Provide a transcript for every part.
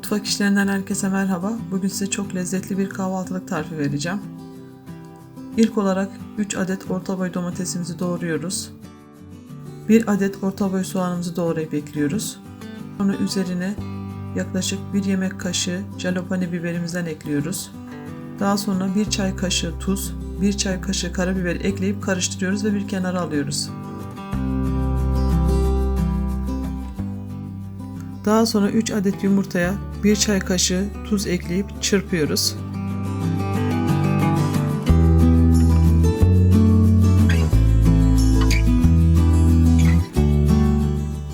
Mutfak işlerinden herkese merhaba. Bugün size çok lezzetli bir kahvaltılık tarifi vereceğim. İlk olarak 3 adet orta boy domatesimizi doğruyoruz. 1 adet orta boy soğanımızı doğrayıp ekliyoruz. Sonra üzerine yaklaşık 1 yemek kaşığı jalapeno biberimizden ekliyoruz. Daha sonra 1 çay kaşığı tuz, 1 çay kaşığı karabiber ekleyip karıştırıyoruz ve bir kenara alıyoruz. Daha sonra 3 adet yumurtaya 1 çay kaşığı tuz ekleyip çırpıyoruz.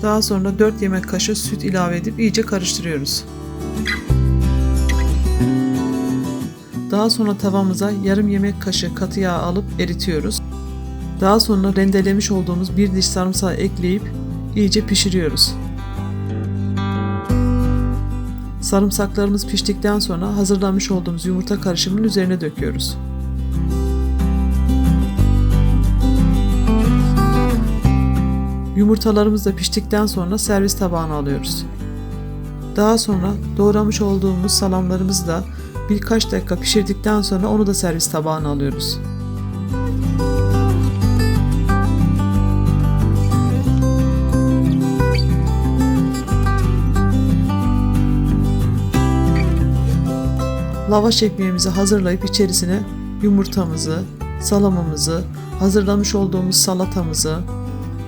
Daha sonra 4 yemek kaşığı süt ilave edip iyice karıştırıyoruz. Daha sonra tavamıza yarım yemek kaşığı katı yağ alıp eritiyoruz. Daha sonra rendelemiş olduğumuz bir diş sarımsağı ekleyip iyice pişiriyoruz. Sarımsaklarımız piştikten sonra hazırlamış olduğumuz yumurta karışımının üzerine döküyoruz. Yumurtalarımız da piştikten sonra servis tabağına alıyoruz. Daha sonra doğramış olduğumuz salamlarımızı da birkaç dakika pişirdikten sonra onu da servis tabağına alıyoruz. Lavaş ekmeğimizi hazırlayıp içerisine yumurtamızı, salamımızı, hazırlamış olduğumuz salatamızı,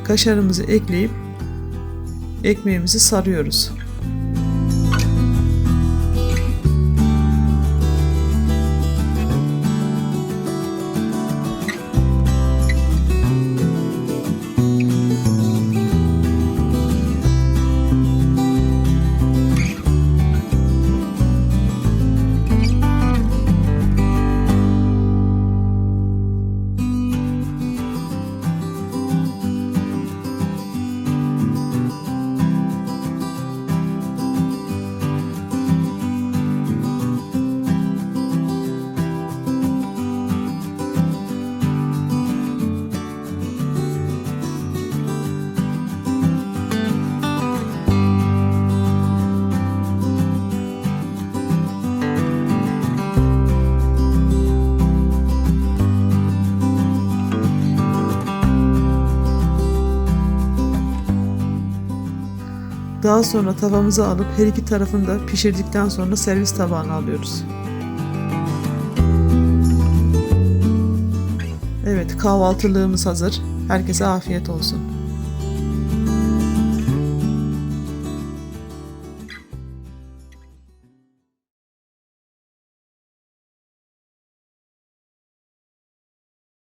kaşarımızı ekleyip ekmeğimizi sarıyoruz. Daha sonra tavamızı alıp her iki tarafını da pişirdikten sonra servis tabağına alıyoruz. Evet kahvaltılığımız hazır. Herkese afiyet olsun.